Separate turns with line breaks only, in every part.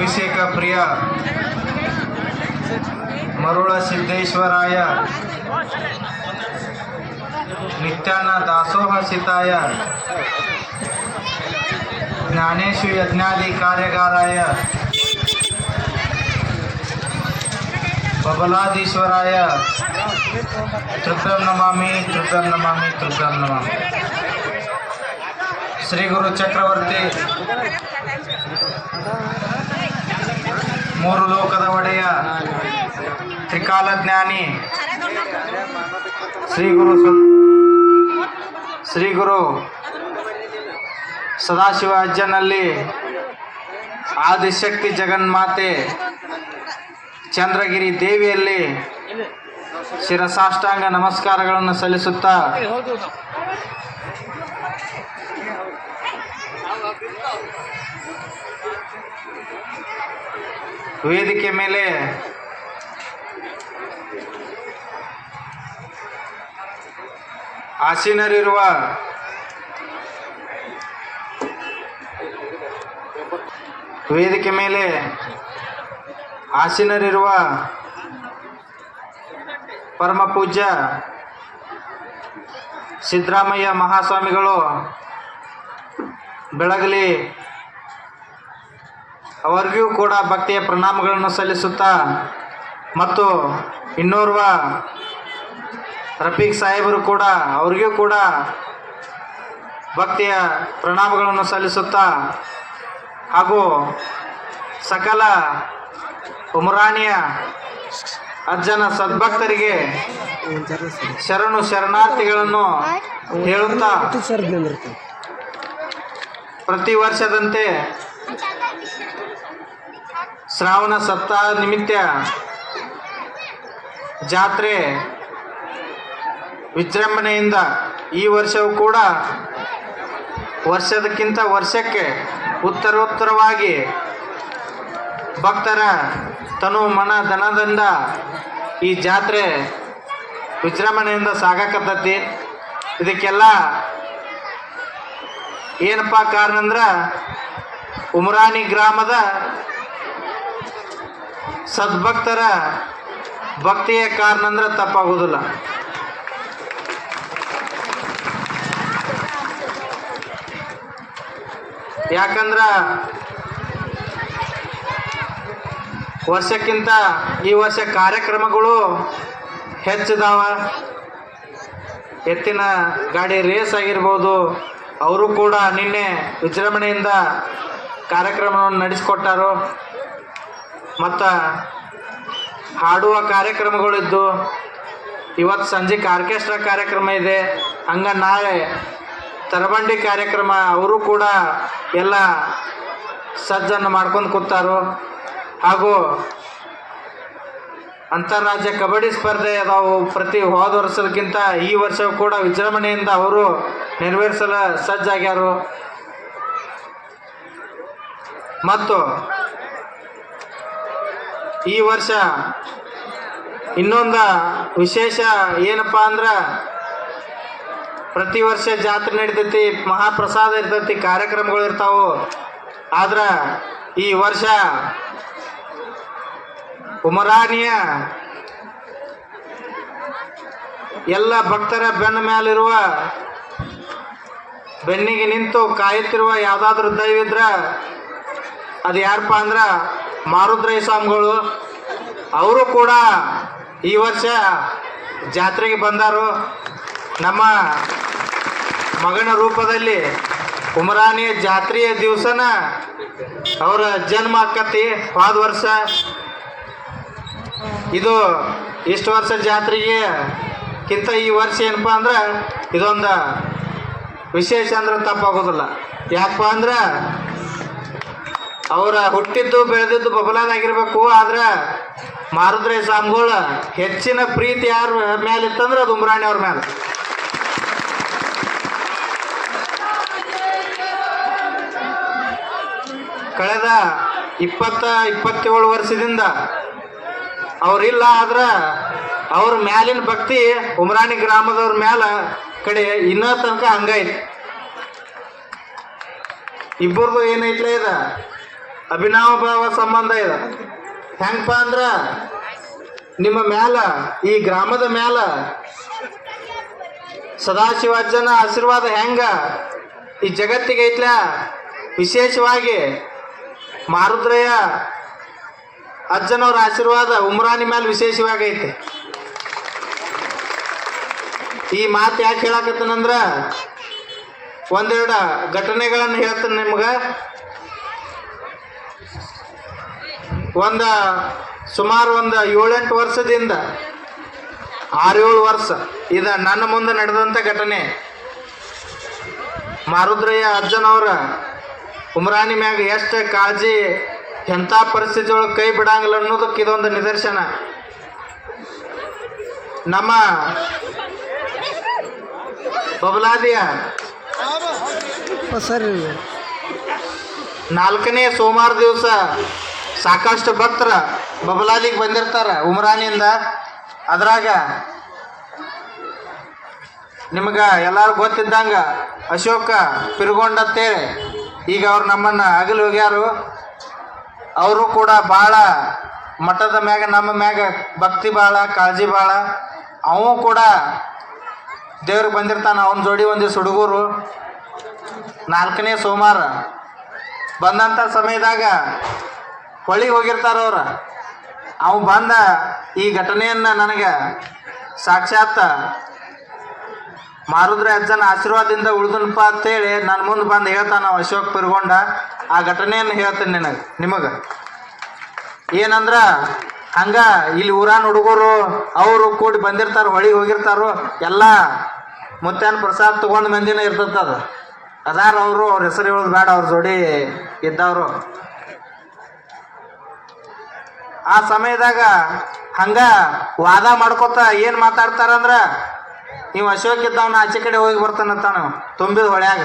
ಅಭಿಷೇಕ ಪ್ರಿಯ ಮರುಳ ಸಿದ್ದೇಶ್ವರಾಯ ನಿತ್ಯಾನ ದಾಸೋಹ ಸಿತಾಯ ಜ್ಞಾನೇಶು ಯಜ್ಞಾದಿ ಕಾರ್ಯಗಾರಾಯ ಬಬಲಾದೀಶ್ವರಾಯ ತೃಪ್ರಂ ನಮಾಮಿ ತೃಪ್ರಂ ನಮಾಮಿ ತೃಪ್ರಂ ನಮಾಮಿ ಶ್ರೀ ಗುರು ಚಕ್ರವರ್ತಿ ಮೂರು ಲೋಕದ ಒಡೆಯ ತ್ರಿಕಾಲ ಜ್ಞಾನಿ ಶ್ರೀ ಗುರು ಶ್ರೀ ಗುರು ಸದಾಶಿವ ಅಜ್ಜನಲ್ಲಿ ಆದಿಶಕ್ತಿ ಜಗನ್ಮಾತೆ ಚಂದ್ರಗಿರಿ ದೇವಿಯಲ್ಲಿ ಶಿರಸಾಷ್ಟಾಂಗ ನಮಸ್ಕಾರಗಳನ್ನು ಸಲ್ಲಿಸುತ್ತಾ ವೇದಿಕೆ ಮೇಲೆ ಆಸೀನರಿರುವ ವೇದಿಕೆ ಮೇಲೆ ಆಸೀನರಿರುವ ಪರಮ ಪೂಜ್ಯ ಸಿದ್ದರಾಮಯ್ಯ ಮಹಾಸ್ವಾಮಿಗಳು ಬೆಳಗಲಿ ಅವರಿಗೂ ಕೂಡ ಭಕ್ತಿಯ ಪ್ರಣಾಮಗಳನ್ನು ಸಲ್ಲಿಸುತ್ತಾ ಮತ್ತು ಇನ್ನೋರ್ವ ರಫೀಕ್ ಸಾಹೇಬರು ಕೂಡ ಅವರಿಗೂ ಕೂಡ ಭಕ್ತಿಯ ಪ್ರಣಾಮಗಳನ್ನು ಸಲ್ಲಿಸುತ್ತಾ ಹಾಗೂ ಸಕಲ ಉಮರಾಣಿಯ ಅಜ್ಜನ ಸದ್ಭಕ್ತರಿಗೆ ಶರಣು ಶರಣಾರ್ಥಿಗಳನ್ನು ಹೇಳುತ್ತಾ ಪ್ರತಿ ವರ್ಷದಂತೆ ಶ್ರಾವಣ ಸಪ್ತಾಹ ನಿಮಿತ್ತ ಜಾತ್ರೆ ವಿಜೃಂಭಣೆಯಿಂದ ಈ ವರ್ಷವೂ ಕೂಡ ವರ್ಷದಕ್ಕಿಂತ ವರ್ಷಕ್ಕೆ ಉತ್ತರೋತ್ತರವಾಗಿ ಭಕ್ತರ ತನು ಮನ ಧನದಿಂದ ಈ ಜಾತ್ರೆ ವಿಜೃಂಭಣೆಯಿಂದ ಸಾಗಕತ್ತೈತಿ. ಇದಕ್ಕೆಲ್ಲ ಏನಪ್ಪ ಕಾರಣ ಅಂದ್ರೆ ಉಮರಾಣಿ ಗ್ರಾಮದ ಸದ್ಭಕ್ತರ ಭಕ್ತಿಯ ಕಾರಣ ಅಂದ್ರೆ ತಪ್ಪಾಗೋದಿಲ್ಲ. ಯಾಕಂದ್ರ ವರ್ಷಕ್ಕಿಂತ ಈ ವರ್ಷ ಕಾರ್ಯಕ್ರಮಗಳು ಹೆಚ್ಚಿದಾವ. ಎತ್ತಿನ ಗಾಡಿ ರೇಸ್ ಆಗಿರ್ಬೋದು, ಅವರು ಕೂಡ ನಿನ್ನೆ ವಿಜೃಂಭಣೆಯಿಂದ ಕಾರ್ಯಕ್ರಮವನ್ನು ನಡೆಸಿಕೊಟ್ಟಾರು. ಮತ್ತು ಹಾಡುವ ಕಾರ್ಯಕ್ರಮಗಳಿದ್ದು, ಇವತ್ತು ಸಂಜೆಗೆ ಆರ್ಕೆಸ್ಟ್ರಾ ಕಾರ್ಯಕ್ರಮ ಇದೆ. ಹಂಗ ನಾಳೆ ತರಬಂಡಿ ಕಾರ್ಯಕ್ರಮ, ಅವರು ಕೂಡ ಎಲ್ಲ ಸಜ್ಜನ್ನು ಮಾಡ್ಕೊಂಡು ಕೂತಾರು. ಹಾಗೂ ಅಂತಾರಾಜ್ಯ ಕಬಡ್ಡಿ ಸ್ಪರ್ಧೆ ಅದಾವು ಪ್ರತಿ ಹೋದ ವರ್ಷಕ್ಕಿಂತ ಈ ವರ್ಷ ಕೂಡ ವಿಜೃಂಭಣೆಯಿಂದ ಅವರು ನೆರವೇರಿಸಲು ಸಜ್ಜಾಗ್ಯಾರು. ಮತ್ತು ಈ ವರ್ಷ ಇನ್ನೊಂದು ವಿಶೇಷ ಏನಪ್ಪ ಅಂದ್ರೆ ಪ್ರತಿ ವರ್ಷ ಜಾತ್ರೆ ನಡಿತೈತಿ, ಮಹಾಪ್ರಸಾದ ಇರ್ತೈತಿ, ಕಾರ್ಯಕ್ರಮಗಳು ಇರ್ತಾವು. ಆದ್ರೆ ಈ ವರ್ಷ ಉಮರಾನಿಯ ಎಲ್ಲ ಭಕ್ತರ ಬೆನ್ನ ಮೇಲಿರುವ ಬೆನ್ನಿಗೆ ನಿಂತು ಕಾಯುತ್ತಿರುವ ಯಾವುದಾದ್ರೂ ದೈವಿದ್ರ ಅದು ಯಾರಪ್ಪ ಅಂದ್ರೆ ಮಾರುದ್ರೈ ಸ್ವಾಮಿಗಳು, ಅವರು ಕೂಡ ಈ ವರ್ಷ ಜಾತ್ರೆಗೆ ಬಂದರು. ನಮ್ಮ ಮಗನ ರೂಪದಲ್ಲಿ ಉಮರಾನಿಯ ಜಾತ್ರೆಯ ದಿವಸನ ಅವರ ಜನ್ಮ ಆಕತಿ ಹೋದ ವರ್ಷ. ಇದು ಇಷ್ಟು ವರ್ಷ ಜಾತ್ರೆಗೆ ಕಿಂತ ಈ ವರ್ಷ ಏನಪ್ಪ ಅಂದ್ರೆ ಇದೊಂದು ವಿಶೇಷ ಅಂದ್ರೆ ತಪ್ಪಾಗೋದಿಲ್ಲ. ಯಾಕಪ್ಪ ಅಂದ್ರೆ ಅವರ ಹುಟ್ಟಿದ್ದು ಬೆಳೆದಿದ್ದು ಬಬಲಾದಾಗಿರ್ಬೇಕು, ಆದ್ರೆ ಮಾರುದ್ರೆ ಸಾಂಬೋಳ ಹೆಚ್ಚಿನ ಪ್ರೀತಿ ಯಾರ ಮೇಲೆ ಇತ್ತಂದ್ರೆ ಅದು ಉಮ್ರಾಣಿ ಅವ್ರ ಮೇಲೆ ಕಳೆದ ಇಪ್ಪತ್ತ, ಇಪ್ಪತ್ತೇಳು ವರ್ಷದಿಂದ ಅವ್ರಿಲ್ಲ ಆದ್ರೆ ಅವ್ರ ಮ್ಯಾಲಿನ ಭಕ್ತಿ ಉಮರಾಣಿ ಗ್ರಾಮದವ್ರ ಮ್ಯಾಲ ಕಡೆ ಇನ್ನೂ ತನಕ ಹಂಗೈತಿ ಇಬ್ಬರದು ಏನೈತ್ಲೇ ಇದ? ಅಭಿನವ ಸಂಬಂಧ ಇದೆ. ಹೆಂಗಪ್ಪ ಅಂದ್ರ, ನಿಮ್ಮ ಮ್ಯಾಲ, ಈ ಗ್ರಾಮದ ಮ್ಯಾಲ ಸದಾಶಿವಾಜ್ಜನ ಆಶೀರ್ವಾದ ಹೆಂಗ ಈ ಜಗತ್ತಿಗೆ ಐತ್ಲ? ವಿಶೇಷವಾಗಿ ಮಾರುದ್ರಯ್ಯ ಅಜ್ಜನವ್ರ ಆಶೀರ್ವಾದ ಉಮ್ರಾನಿ ಮೇಲೆ ವಿಶೇಷವಾಗಿ ಐತೆ. ಈ ಮಾತು ಯಾಕೆ ಹೇಳಕತ್ತನಂದ್ರ, ಒಂದೆರಡು ಘಟನೆಗಳನ್ನು ಹೇಳ್ತೀನಿ ನಿಮ್ಗೆ. ಒಂದು ಸುಮಾರು ಒಂದು ಏಳೆಂಟು ವರ್ಷದಿಂದ ಆರೇಳು ವರ್ಷ ಇದು ನನ್ನ ಮುಂದೆ ನಡೆದಂಥ ಘಟನೆ. ಮಾರುದ್ರಯ್ಯ ಅಜ್ಜನವ್ರ ಉಮ್ರಾನಿ ಮ್ಯಾಗ ಎಷ್ಟು ಕಾಳಜಿ ಎಂಥ ಪರಿಸ್ಥಿತಿ ಒಳಗೆ ಕೈ ಬಿಡಂಗಿಲ್ಲ ಅನ್ನೋದಕ್ಕೆ ಇದೊಂದು ನಿದರ್ಶನ. ನಮ್ಮ ಬಬಲಾದಿಯ
ಸರಿ.
ನಾಲ್ಕನೇ ಸೋಮವಾರ ದಿವಸ ಸಾಕಷ್ಟು ಭಕ್ತರ ಬಬಲಾಲಿಗೆ ಬಂದಿರ್ತಾರೆ ಉಮ್ರಾನಿಂದ. ಅದ್ರಾಗ ನಿಮ್ಗೆ ಎಲ್ಲರೂ ಗೊತ್ತಿದ್ದಂಗ ಅಶೋಕ ಪಿರುಗೊಂಡತ್ತೆ ಈಗ ಅವ್ರು ನಮ್ಮನ್ನು ಅಗಲಿ ಹೋಗ್ಯಾರು. ಅವರು ಕೂಡ ಭಾಳ ಮಠದ ಮ್ಯಾಗ, ನಮ್ಮ ಮ್ಯಾಗ ಭಕ್ತಿ ಭಾಳ ಕಾಳಜಿ ಭಾಳ ಅವೂ ಕೂಡ ದೇವ್ರಿಗೆ ಬಂದಿರ್ತಾನೆ, ಅವನ ಜೋಡಿ ಒಂದು ಹುಡುಗರು. ನಾಲ್ಕನೇ ಸೋಮವಾರ ಬಂದಂಥ ಸಮಯದಾಗ ಹೊಳಿಗೆ ಹೋಗಿರ್ತಾರ ಅವ್ರು. ಅವ ಬಂದ ಈ ಘಟನೆಯನ್ನ ನನಗೆ ಸಾಕ್ಷಾತ್ ಮಾರುದ್ರ ಅಜ್ಜನ ಆಶೀರ್ವಾದದಿಂದ ಉಳಿದನಪ್ಪ ಅಂತೇಳಿ ನನ್ನ ಮುಂದೆ ಬಂದು ಹೇಳ್ತಾನ ಅಶೋಕ್ ಪಿರ್ಗೊಂಡ. ಆ ಘಟನೆಯನ್ನು ಹೇಳ್ತೇನೆ ನಿನಗೆ, ನಿಮಗೆ. ಏನಂದ್ರ, ಹಂಗ ಇಲ್ಲಿ ಊರಾನ ಹುಡುಗರು ಅವರು ಕೂಡಿ ಬಂದಿರ್ತಾರ ಹೊಳಿಗೆ ಹೋಗಿರ್ತಾರೋ, ಎಲ್ಲ ಮುತ್ತಾನ್ ಪ್ರಸಾದ್ ತಗೊಂಡ್ ಮಂದಿನ ಇರ್ತದ ಅದು. ಅದಾರ ಅವರು, ಅವ್ರ ಹೆಸರು ಹೇಳೋದು ಬೇಡ ಅವ್ರ ಜೋಡಿ ಇದ್ದವರು. ಆ ಸಮಯದಾಗ ಹಂಗ ವಾದ ಮಾಡ್ಕೊತ ಏನು ಮಾತಾಡ್ತಾರಂದ್ರ ನೀವು ಅಶೋಕ್ ಇದ್ದವನ ಆಚೆ ಕಡೆ ಹೋಗಿ ಬರ್ತಾನಂತಾನು ತುಂಬಿದ ಹೊಳ್ಯಾಗ.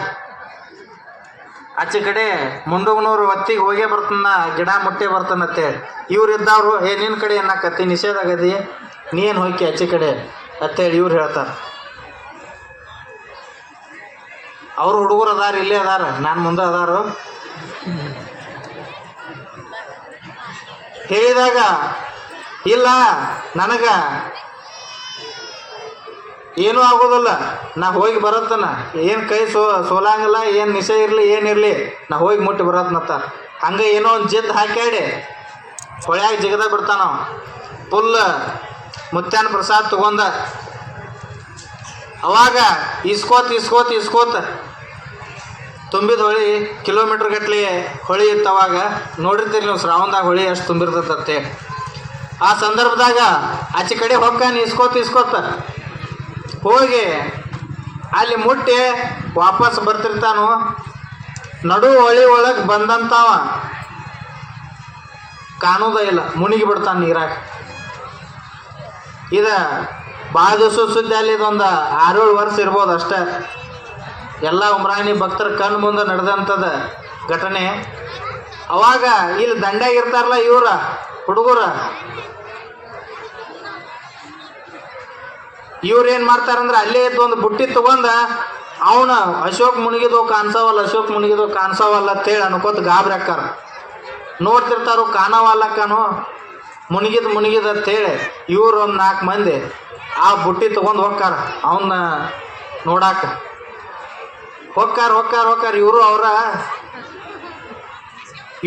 ಆಚೆ ಕಡೆ ಮುಂಡುಗನೂರು ಹೊತ್ತಿಗೆ ಹೋಗೇ ಬರ್ತಾನ ಗಿಡ ಮುಟ್ಟೆ ಬರ್ತಾನತ್ತೆ ಇವ್ರು ಇದ್ದವ್ರು, ಏ ನಿನ್ನ ಕಡೆ ಏನಾಕತ್ತಿ ನಿಷೇಧ ಆಗದಿ? ನೀನು ಹೋಗಿ ಆಚೆ ಕಡೆ? ಅಂತೇಳಿ ಇವ್ರು ಹೇಳ್ತಾರೆ. ಅವ್ರು ಹುಡುಗರು ಅದಾರ, ಇಲ್ಲೇ ಅದಾರ, ನಾನು ಮುಂದೆ ಅದಾರು. ಹೇಳಿದಾಗ, ಇಲ್ಲ, ನನಗ ಏನೂ ಆಗೋದಿಲ್ಲ. ನಾ ಹೋಗಿ ಬರತ್ತನ. ಏನು ಕೈ ಸೋ, ಸೋಲಂಗಿಲ್ಲ, ಏನು ನಿಶೆ ಇರಲಿ ಏನಿರಲಿ ನಾ ಹೋಗಿ ಮುಟ್ಟಿ ಬರತ್ನತ್ತ ಹಂಗೆ ಏನೋ ಒಂದು ಜಿದ್ದು ಹಾಕ್ಯಾಡಿ, ಹೊಳ್ಯಾಗ ಜಿಗದ ಬಿಡ್ತಾನ ಫುಲ್ ಮುತ್ಯಾನ ಪ್ರಸಾದ್ ತಗೊಂಡ. ಅವಾಗ ಇಸ್ಕೋತ್ ಇಸ್ಕೋತ್ ಇಸ್ಕೋತ್ ತುಂಬಿದ ಹೊಳಿ ಕಿಲೋಮೀಟ್ರ್ ಗಟ್ಲೆ ಹೊಳಿ ಇತ್ತವಾಗ ನೋಡಿರ್ತೀರಿ ನೀವು, ಶ್ರಾವಣದಾಗ ಹೊಳಿ ಅಷ್ಟು ತುಂಬಿರ್ತೈತೆ ಆ ಸಂದರ್ಭದಾಗ ಆಚೆ ಕಡೆ ಹೊಕ್ಕ ಇಸ್ಕೋತ ಇಸ್ಕೋತ ಹೋಗಿ ಅಲ್ಲಿ ಮುಟ್ಟಿ ವಾಪಸ್ ಬರ್ತಿರ್ತಾನು. ನಡು ಹೊಳಿ ಒಳಗೆ ಬಂದಂತವ ಕಾಣೋದ ಇಲ್ಲ ಮುಳುಗಿ ಬಿಡ್ತಾನೆ ನೀರಾಗ. ಇದು ಭಾಳ ದಿವಸ ಸುದ್ದಿ ಅಲ್ಲಿ ಇದೊಂದು ಆರೇಳು ವರ್ಷ ಇರ್ಬೋದು ಅಷ್ಟೇ. ಎಲ್ಲ ಉಮ್ರಾಣಿ ಭಕ್ತರ ಕಣ್ಣು ಮುಂದೆ ನಡೆದಂಥದ ಘಟನೆ. ಅವಾಗ ಇಲ್ಲಿ ದಂಡ್ಯಾಗಿರ್ತಾರಲ್ಲ ಇವ್ರ ಹುಡುಗರ. ಇವ್ರು ಏನು ಮಾಡ್ತಾರಂದ್ರೆ ಅಲ್ಲೇ ಇದ್ದು ಒಂದು ಬುಟ್ಟಿ ತಗೊಂಡ ಅವನ ಅಶೋಕ್ ಮುಣಗಿದೋ ಕಾಣಿಸವಲ್ಲ, ಅಶೋಕ್ ಮುಣಗಿದೋ ಕಾಣಿಸವಲ್ಲ ಅಂತೇಳಿ ಅನ್ಕೋತ ಗಾಬರಿ ಹಾಕಾರ ನೋಡ್ತಿರ್ತಾರೋ ಕಾಣವಲ್ಲಕ್ಕನು ಮುಣಗಿದ ಮುಣಗಿದ ಅಂತೇಳಿ ಇವ್ರು ಒಂದು ನಾಲ್ಕು ಮಂದಿ ಆ ಬುಟ್ಟಿ ತೊಗೊಂಡು ಹೋಗ್ತಾರ ಅವನ್ನ ನೋಡಾಕ. ಹೊಕ್ಕಾರ ಹೊಕ್ಕಾರ ಹೊಕ್ಕಾರ, ಇವರು ಅವರ.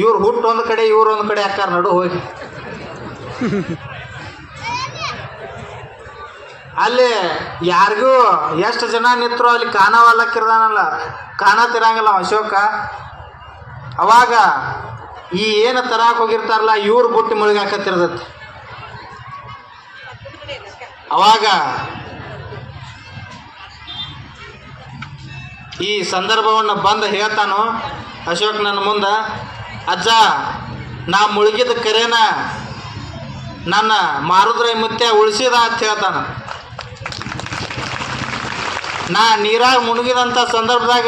ಇವ್ರು ಹುಟ್ಟು ಒಂದು ಕಡೆ, ಇವ್ರು ಒಂದು ಕಡೆ ಹಾಕಾರ ನಡು ಹೋಗಿ. ಅಲ್ಲಿ ಯಾರಿಗೂ ಎಷ್ಟು ಜನ ನಿಂತರು ಅಲ್ಲಿ ಕಾಣವಲ್ಲಕ್ಕಿರ್ದಾನಲ್ಲ ಕಾಣತಿರಂಗಿಲ್ಲ ಅಶೋಕ. ಅವಾಗ ಈ ಏನು ತರಾಕ್ ಹೋಗಿರ್ತಾರಲ್ಲ, ಇವ್ರು ಬುಟ್ಟಿ ಮುಳುಗಾಕತ್ತಿರ್ತೈತಿ ಅವಾಗ ಈ ಸಂದರ್ಭವನ್ನು ಬಂದು ಹೇಳ್ತಾನು ಅಶೋಕ್ ನನ್ನ ಮುಂದೆ, ಅಜ್ಜ, ನಾ ಮುಳುಗಿದ ಕರೆನ ನನ್ನ ಮಾರುದ್ರೈ ಮುತ್ಯ ಉಳಿಸಿದ ಅಂತ ಹೇಳ್ತಾನ. ನಾ ನೀರಾಗಿ ಮುಳುಗಿದಂಥ ಸಂದರ್ಭದಾಗ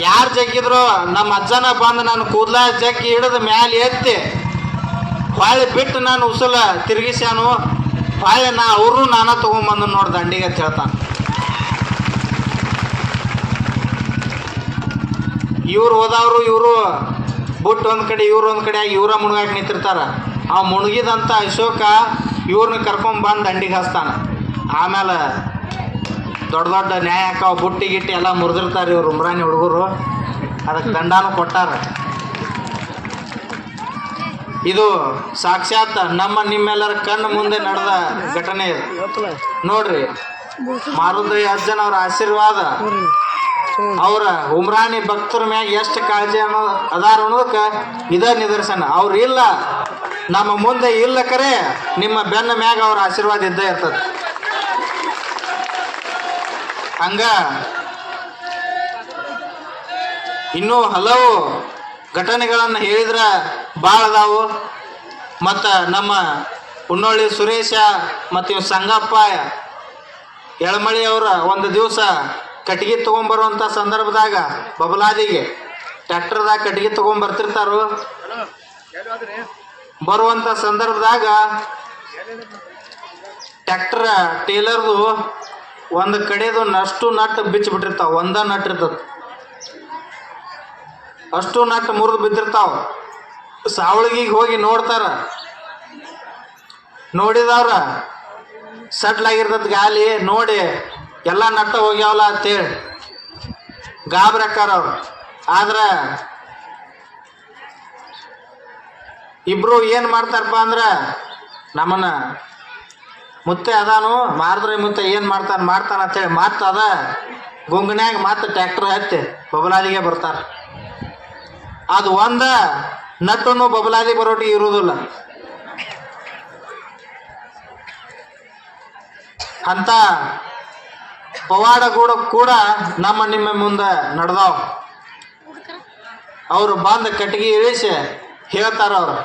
ಯಾರು ಜಗ್ಗಿದ್ರು ನಮ್ಮ ಅಜ್ಜನ ಬಂದು ನಾನು ಕೂದಲ ಜಗ್ಗಿ ಹಿಡಿದು ಮ್ಯಾಲೆ ಎತ್ತಿ ಹೊಳೆ ಬಿಟ್ಟು ನಾನು ಉಸಲ ತಿರುಗಿಸ್ಯಾನು. ಹೊಳೆ ನಾ ಅವರು ನಾನ ತೊಗೊಂಬಂದು ನೋಡಿ ದಂಡಿಗೆ ಅಂತ ಹೇಳ್ತಾನೆ. ಇವ್ರು ಹೋದವರು ಇವರು ಬುಟ್ಟು ಒಂದು ಕಡೆ, ಇವ್ರು ಒಂದು ಕಡೆ ಇವ್ರ ನಿಂತಿರ್ತಾರೆ ನಿಂತಿರ್ತಾರ. ಆ ಮುಳುಗಿದಂಥ ಅಶೋಕ ಇವ್ರನ್ನ ಕರ್ಕೊಂಡ್ ಬಂದು ದಂಡಿಗೆ ಹಾಸ್ತಾನ. ಆಮೇಲೆ ದೊಡ್ಡ ದೊಡ್ಡ ನ್ಯಾಯ ಬುಟ್ಟಿ ಗಿಟ್ಟಿ ಎಲ್ಲ ಮುರಿದಿರ್ತಾರೆ ಇವರು ಉಮ್ರಾನಿ ಹುಡುಗರು. ಅದಕ್ಕೆ ದಂಡಾನು ಕೊಟ್ಟಾರ. ಇದು ಸಾಕ್ಷಾತ್ ನಮ್ಮ ನಿಮ್ಮೆಲ್ಲರ ಕಣ್ಣು ಮುಂದೆ ನಡೆದ ಘಟನೆ ಇದು. ನೋಡ್ರಿ ಮಾರುದ್ರಿ ಅಜ್ಜನ ಅವ್ರ ಆಶೀರ್ವಾದ. ಅವ್ರ ಉಮ್ರಾಣಿ ಭಕ್ತರ ಮ್ಯಾಗ ಎಷ್ಟು ಕಾಳಜಿ ಅನ್ನೋ ಅದಾರ ಅನ್ನೋದಕ್ಕೆ ಇದ ನಿದರ್ಶನ. ಅವ್ರು ಇಲ್ಲ, ನಮ್ಮ ಮುಂದೆ ಇಲ್ಲ ಕರೆ, ನಿಮ್ಮ ಬೆನ್ನ ಮ್ಯಾಗ ಅವ್ರ ಆಶೀರ್ವಾದ ಇದ್ದೇ ಇರ್ತದೆ. ಹಂಗ ಇನ್ನೂ ಹಲವು ಘಟನೆಗಳನ್ನು ಹೇಳಿದ್ರ ಭಾಳ ಅದಾವು. ಮತ್ತು ನಮ್ಮ ಉನ್ನೊಳ್ಳಿ ಸುರೇಶ ಮತ್ತು ಸಂಗಪ್ಪ ಎಳಮಳಿ ಅವರ ಒಂದು ದಿವಸ ಕಟ್ಟಿಗೆ ತೊಗೊಂಬರುವಂಥ ಸಂದರ್ಭದಾಗ ಬಬಲಾದಿಗೆ ಟ್ರ್ಯಾಕ್ಟರ್ದಾಗ ಕಟ್ಟಿಗೆ ತೊಗೊಂಬರ್ತಿರ್ತಾರೋ. ಬರುವಂಥ ಸಂದರ್ಭದಾಗ ಟ್ರ್ಯಾಕ್ಟರ್ ಟೇಲರ್ದು ಒಂದು ಕಡೆದು ಅಷ್ಟು ನಟ್ಟು ಬಿಚ್ಚಿಬಿಟ್ಟಿರ್ತಾವ, ಒಂದ ನಟ್ ಇರ್ತದೆ. ಅಷ್ಟು ನಟ್ಟು ಮುರಿದು ಬಿದ್ದಿರ್ತಾವ. ಸಾವಳಿಗೆ ಹೋಗಿ ನೋಡ್ತಾರ. ನೋಡಿದವ್ರ ಸಡ್ಲಾಗಿರ್ತದ ಗಾಲಿ, ನೋಡಿ ಎಲ್ಲ ನಟ್ಟ ಹೋಗ್ಯಾವಲ್ಲ ಅಂತೇಳಿ. ಗಾಬ್ರಕ್ಕಾರ ಅವ್ರು. ಆದ್ರೆ ಇಬ್ರು ಏನು ಮಾಡ್ತಾರಪ್ಪ ಅಂದ್ರೆ ನಮ್ಮನ್ನ ಮುತ್ತೆ ಅದಾನು, ಮಾರಿದ್ರೆ ಮುತ್ತೆ ಏನು ಮಾಡ್ತಾನೆ ಮಾಡ್ತಾನೆ ಅಂತೇಳಿ. ಮತ್ತೆ ಅದ ಗುಂಗನ್ಯಾಗ ಮತ್ತೆ ಟ್ರ್ಯಾಕ್ಟರ್ ಹತ್ತಿ ಬಬಲಾದಿಗೆ ಬರ್ತಾರೆ. ಅದು ಒಂದ ನಟ್ಟನ್ನು ಬಬಲಾದಿ ಬರೋಟಿಗೆ ಇರುವುದಿಲ್ಲ ಅಂತ ಪವಾಡ ಕೂಡ ಕೂಡ ನಮ್ಮ ನಿಮ್ಮ ಮುಂದೆ ನಡೆದಾವ. ಅವರು ಬಂದು ಕಟ್ಟಿಗೆ ಇಳಿಸಿ ಹೇಳ್ತಾರ ಅವ್ರು.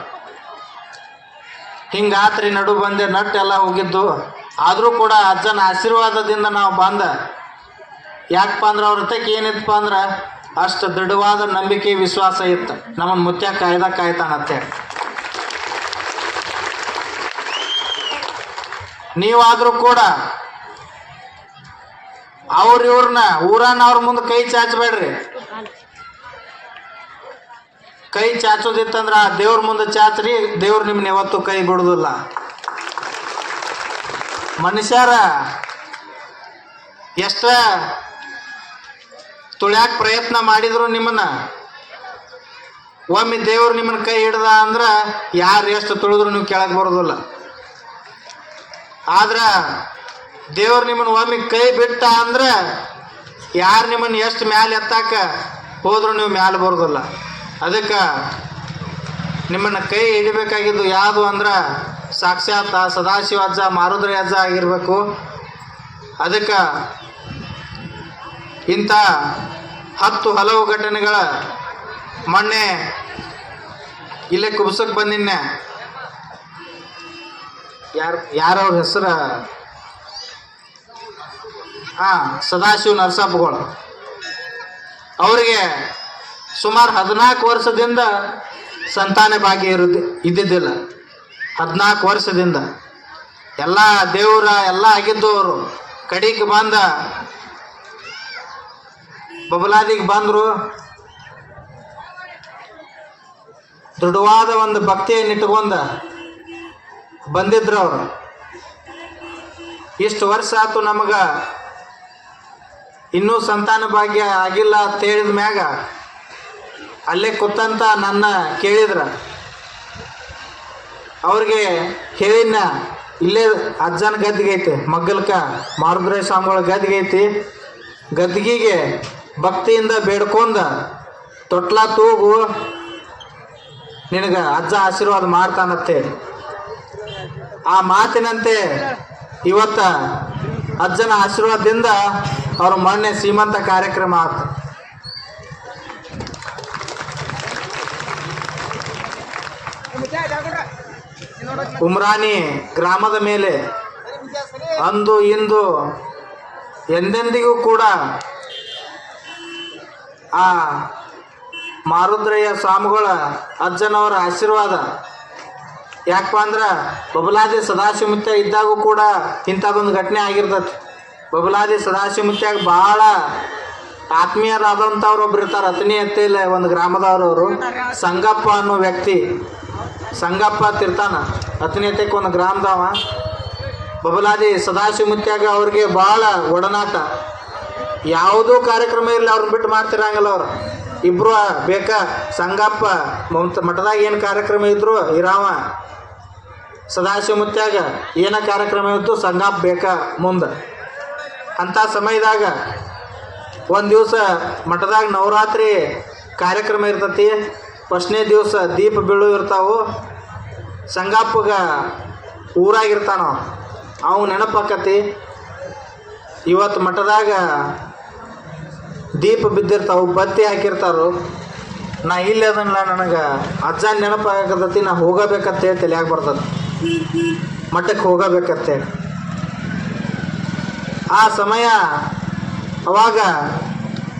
ಹಿಂಗಾತ್ರಿ ನಡು ಬಂದೆ ನಟ್ಟು ಎಲ್ಲ ಹೋಗಿದ್ದು. ಆದರೂ ಕೂಡ ಅಜ್ಜನ ಆಶೀರ್ವಾದದಿಂದ ನಾವು ಬಂದ. ಯಾಕಪ್ಪ ಅಂದ್ರೆ ಅವ್ರ ಹತ್ತಕ್ಕೆ ಏನಿತ್ತಪ್ಪ ಅಂದ್ರೆ ಅಷ್ಟು ದೃಢವಾದ ನಂಬಿಕೆ, ವಿಶ್ವಾಸ ಇತ್ತು. ನಮ್ಮನ್ನು ಮುತ್ಯ ಕಾಯ್ದ ಕಾಯ್ತಾನತ್ತೆ ನೀವಾದರೂ ಕೂಡ ಅವ್ರ ಇವ್ರನ್ನ ಊರನ್ನ ಅವ್ರ ಮುಂದೆ ಕೈ ಚಾಚಬೇಡ್ರಿ. ಕೈ ಚಾಚೋದಿತ್ತಂದ್ರ ದೇವ್ರ ಮುಂದೆ ಚಾಚ್ರಿ, ದೇವ್ರು ನಿಮ್ನ ಯಾವತ್ತೂ ಕೈ ಬಿಡುದಿಲ್ಲ. ಮನುಷ್ಯರ ಎಷ್ಟ ತುಳ್ಯಾಕ ಪ್ರಯತ್ನ ಮಾಡಿದ್ರು ನಿಮ್ಮನ್ನ? ಒಮ್ಮೆ ದೇವ್ರು ನಿಮ್ಮನ್ನ ಕೈ ಹಿಡ್ದ ಅಂದ್ರ ಯಾರು ಎಷ್ಟು ತುಳಿದ್ರು ನೀವು ಕೆಳಗೆ ಬರೋದಿಲ್ಲ. ಆದ್ರ ದೇವ್ರು ನಿಮ್ಮನ್ನ ಒಮ್ಮೆ ಕೈ ಬಿಟ್ಟ ಅಂದ್ರೆ ಯಾರು ನಿಮ್ಮನ್ನ ಎಷ್ಟು ಮ್ಯಾಲೆ ಎತ್ತಾಕ ಹೋದ್ರು ನೀವು ಮ್ಯಾಲೆ ಬರೋದಿಲ್ಲ. ಅದಕ್ಕೆ ನಿಮ್ಮನ್ನ ಕೈ ಹಿಡಿಬೇಕಾಗಿದ್ದು ಯಾವುದು ಅಂದ್ರೆ ಸಾಕ್ಷಾತ್ ಸದಾಶಿವ ಅಜ್ಜ ಮಾರುದ್ರ ಅಜ್ಜ ಆಗಿರ್ಬೇಕು. ಅದಕ್ಕೆ ಇಂಥ ಹತ್ತು ಹಲವು ಘಟನೆಗಳ ಮೊನ್ನೆ ಇಲ್ಲೇ ಕುಬ್ಸಕ್ಕೆ ಬಂದಿನ್ನೆ ಯಾರು ಯಾರವ್ರ ಹೆಸರು? ಹಾಂ, ಸದಾಶಿವ ನರಸಪ್ಪಗಳು ಅವರಿಗೆ ಸುಮಾರು ಹದಿನಾಲ್ಕು ವರ್ಷದಿಂದ ಸಂತಾನ ಭಾಗ್ಯ ಇರುದ್ ಇದ್ದಿದ್ದಿಲ್ಲ. ಹದಿನಾಲ್ಕು ವರ್ಷದಿಂದ. ಎಲ್ಲ ದೇವರ ಎಲ್ಲ ಆಗಿದ್ದು ಅವರು ಕಡಿಗೆ ಬಂದ ಬಬಲಾದಿಗೆ ಬಂದರು. ದೃಢವಾದ ಒಂದು ಭಕ್ತಿಯನ್ನು ಇಟ್ಕೊಂಡ ಬಂದಿದ್ರು ಅವರು. ಇಷ್ಟು ವರ್ಷ ಆತು ನಮಗೆ ಇನ್ನೂ ಸಂತಾನ ಭಾಗ್ಯ ಆಗಿಲ್ಲ ಅಂತ ಹೇಳಿದ ಮ್ಯಾಗ, ಅಲ್ಲೇ ಕೂತಂತ ನನ್ನ ಕೇಳಿದ್ರ. ಅವ್ರಿಗೆ ಹೇಳಿನ ಇಲ್ಲೇ ಅಜ್ಜನ ಗದ್ದಿಗೆ ಮಗ್ಗಲ್ಕ ಮಾರುದ್ರ ಸ್ವಾಮಿಗಳ ಗದ್ದಿಗೆ ಐತಿ. ಗದ್ದಿಗೆಗೆ ಭಕ್ತಿಯಿಂದ ಬೇಡ್ಕೊಂಡ ತೊಟ್ಲ ತೂಗು, ನಿನಗೆ ಅಜ್ಜ ಆಶೀರ್ವಾದ ಮಾಡ್ತಾನತ್ತೆ ಆ ಮಾತಿನಂತೆ ಇವತ್ತ ಅಜ್ಜನ ಆಶೀರ್ವಾದದಿಂದ ಅವ್ರ ಮೊನ್ನೆ ಸೀಮಂತ ಕಾರ್ಯಕ್ರಮ ಆಯ್ತು ಉಮ್ರಾನಿ ಗ್ರಾಮದ ಮೇಲೆ ಅಂದು ಇಂದು ಎಂದೆಂದಿಗೂ ಕೂಡ ಆ ಮಾರುದ್ರಯ್ಯ ಸ್ವಾಮಿಗಳ ಅಜ್ಜನವರ ಆಶೀರ್ವಾದ ಯಾಕಪ್ಪ ಅಂದ್ರೆ ಬಬಲಾದಿ ಸದಾಶಿವಮುತ್ಯ ಇದ್ದಾಗೂ ಕೂಡ ಇಂಥದ್ದೊಂದು ಘಟನೆ ಆಗಿರ್ತತಿ. ಬಬಲಾದಿ ಸದಾಶಿವಮುತ್ಯಾಗ ಭಾಳ ಆತ್ಮೀಯರಾದಂಥವ್ರು ಒಬ್ರು ಇರ್ತಾರೆ. ಅತನಿ ಇಲ್ಲ, ಒಂದು ಅವರು. ಸಂಗಪ್ಪ ಅನ್ನೋ ವ್ಯಕ್ತಿ. ಸಂಗಪ್ಪ ತಿರ್ತಾನ ಅತನಿ ಎತ್ತಕ್ಕೆ ಒಂದು ಗ್ರಾಮದವ. ಬಬಲಾದಿ ಸದಾಶಿವ ಮುತ್ಯಾಗ ಅವ್ರಿಗೆ ಭಾಳ ಒಡನಾಟ. ಯಾವುದೂ ಕಾರ್ಯಕ್ರಮ ಇರಲಿ, ಅವ್ರನ್ನ ಬಿಟ್ಟು ಮಾಡ್ತಿರಂಗಿಲ್ಲ ಅವ್ರು. ಇಬ್ರು ಬೇಕಾ, ಸಂಗಪ್ಪ ಮಠದಾಗ ಏನು ಕಾರ್ಯಕ್ರಮ ಇದ್ರು ಇರಾವ ಸದಾಶಿವ ಮುತ್ಯಾಗ ಏನ ಕಾರ್ಯಕ್ರಮ ಇತ್ತು, ಸಂಗಪ್ಪ ಬೇಕಾ ಮುಂದೆ. ಅಂಥ ಸಮಯದಾಗ ಒಂದು ದಿವಸ ಮಠದಾಗ ನವರಾತ್ರಿ ಕಾರ್ಯಕ್ರಮ ಇರ್ತತಿ. ಫಸ್ಟ್ನೇ ದಿವಸ ದೀಪ ಬೀಳು ಇರ್ತಾವು. ಸಂಗಪ್ಪಗ ಊರಾಗಿರ್ತಾನ ಅವು ನೆನಪಾಕತಿ. ಇವತ್ತು ಮಠದಾಗ ದೀಪ ಬಿದ್ದಿರ್ತಾವು, ಬತ್ತಿ ಹಾಕಿರ್ತಾರೋ. ನಾ ಇಲ್ಲಿ ಅದನ್ನ ನನಗೆ ಅಜ್ಜ ನೆನಪಾಗತ್ತಿ ನಾ ಹೋಗಬೇಕಂತೇಳಿ ತಲೆಯಾಗ ಬರ್ತದೆ. ಮಠಕ್ಕೆ ಹೋಗಬೇಕಂತೇಳಿ ಆ ಸಮಯ ಅವಾಗ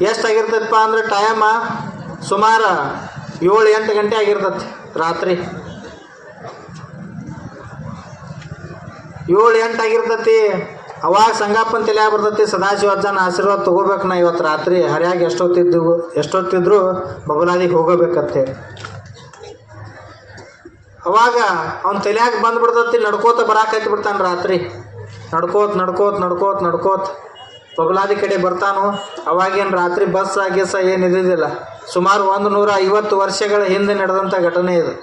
ಎಷ್ಟಾಗಿರ್ತೈತಪ್ಪ ಅಂದ್ರೆ ಟೈಮ ಸುಮಾರು ಏಳು, ಎಂಟು ಗಂಟೆ ಆಗಿರ್ತೈತಿ ರಾತ್ರಿ. ಏಳು, ಎಂಟು ಆಗಿರ್ತೈತಿ. ಅವಾಗ ಸಂಗಪ್ಪನ ತಲೆ ಬರ್ತೈತಿ, ಸದಾಶಿವ ಅಜ್ಜನ ಆಶೀರ್ವಾದ ತಗೋಬೇಕು ನಾ ಇವತ್ತು ರಾತ್ರಿ. ಹರಿಯಾಗ ಎಷ್ಟೊತ್ತಿದ್ದು, ಎಷ್ಟೊತ್ತಿದ್ರು ಬಬಲಾದಿಗೆ ಹೋಗಬೇಕಂತೆ. ಅವಾಗ ಅವ್ನ ತಲೆಯಾಗ ಬಂದ್ಬಿಡ್ತೈತಿ, ನಡ್ಕೋತ ಬರಾಕೈತಿ ಬಿಡ್ತಾನೆ ರಾತ್ರಿ. ನಡ್ಕೋತ ನಡ್ಕೋತ ನಡ್ಕೋತ ನಡ್ಕೋತ. ಬಬಲಾದಿ ಕಡೆ ಬರ್ತಾನು. ಅವಾಗೇನು ರಾತ್ರಿ ಬಸ್ ಆಗಿಸ ಏನು ಇದ್ದಿದ್ದಿಲ್ಲ. ಸುಮಾರು ಒಂದು ನೂರ ಐವತ್ತು ವರ್ಷಗಳ ಹಿಂದೆ ನಡೆದಂಥ ಘಟನೆ ಇದು.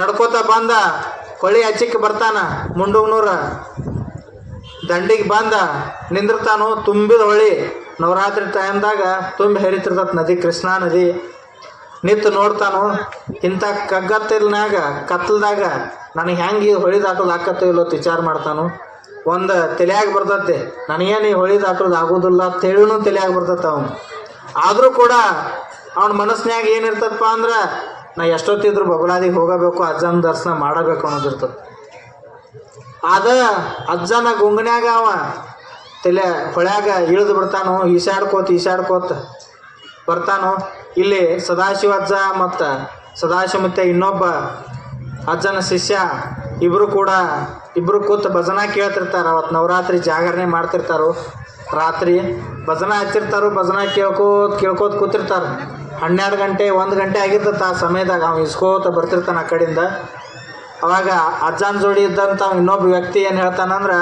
ನಡ್ಕೋತ ಬಂದ ಕೊಳಿ ಹಚ್ಚಿಕ್ಕೆ ಬರ್ತಾನ ಮುಂಡುಗ್ನೂರ ದಂಡಿಗೆ ಬಂದ ನಿಂದಿರ್ತಾನು, ತುಂಬಿದ ಹೊಳಿ. ನವರಾತ್ರಿ ಟೈಮ್ದಾಗ ತುಂಬಿ ಹರಿತಿರ್ತತ್ ನದಿ, ಕೃಷ್ಣಾ ನದಿ. ನಿಂತು ನೋಡ್ತಾನು, ಇಂಥ ಕಗ್ಗತ್ತಿಲ್ನಾಗ ಕತ್ತಲ್ದಾಗ ನನಗೆ ಹೆಂಗೆ ಹೊಳಿ ದಾಟೋದು ಆಕತ್ತೋ ಇಲ್ಲೋ ವಿಚಾರ ಮಾಡ್ತಾನು. ಒಂದು ತಲೆಯಾಗ ಬರ್ತೈತೆ, ನನಗೇನು ಈ ಹೊಳಿ ದಾಟೋದು ಆಗೋದಿಲ್ಲ ಅಂತ ಹೇಳಿನೂ ತಲೆಯಾಗ ಬರ್ತೈತೆ ಅವನು. ಆದರೂ ಕೂಡ ಅವನ ಮನಸ್ಸಿನಾಗ ಏನಿರ್ತದಪ್ಪ ಅಂದ್ರೆ, ನಾ ಎಷ್ಟೊತ್ತಿದ್ರು ಬಬಲಾದಿಗೆ ಹೋಗಬೇಕು, ಅಜ್ಜನ ದರ್ಶನ ಮಾಡಬೇಕು ಅನ್ನೋದಿರ್ತದೆ ಅದ ಅಜ್ಜನ ಗುಂಗನ್ಯಾಗ ಅವ. ತಲೆ ಹೊಳ್ಯಾಗ ಇಳಿದು ಬಿಡ್ತಾನು, ಈಸಾಡ್ಕೋತ ಈಸಾಡ್ಕೋತ ಬರ್ತಾನು. ಇಲ್ಲಿ ಸದಾಶಿವ ಅಜ್ಜ ಮತ್ತು ಸದಾಶಿವ ಮತ್ತೆ ಇನ್ನೊಬ್ಬ ಅಜ್ಜನ ಶಿಷ್ಯ ಇಬ್ಬರು ಕೂಡ ಇಬ್ಬರು ಕೂತು ಭಜನಾ ಕೇಳ್ತಿರ್ತಾರೆ. ಅವತ್ತು ನವರಾತ್ರಿ ಜಾಗರಣೆ ಮಾಡ್ತಿರ್ತಾರೋ. ರಾತ್ರಿ ಭಜನಾ ಹಚ್ಚಿರ್ತಾರೋ, ಭಜನಾ ಕೇಳ್ಕೋತ ಕೇಳ್ಕೋತ ಕೂತಿರ್ತಾರೆ. ಹನ್ನೆರಡು ಗಂಟೆ, ಒಂದು ಗಂಟೆ ಆಗಿರ್ತದೆ ಆ ಸಮಯದಾಗ ಅವ್ನು ಇಸ್ಕೋತ ಬರ್ತಿರ್ತಾನೆ ಆ ಕಡೆಯಿಂದ ಅವಾಗ ಅಜ್ಜನ ಜೋಡಿ ಇದ್ದಂಥ ಇನ್ನೊಬ್ಬ ವ್ಯಕ್ತಿ ಏನು ಹೇಳ್ತಾನಂದ್ರೆ,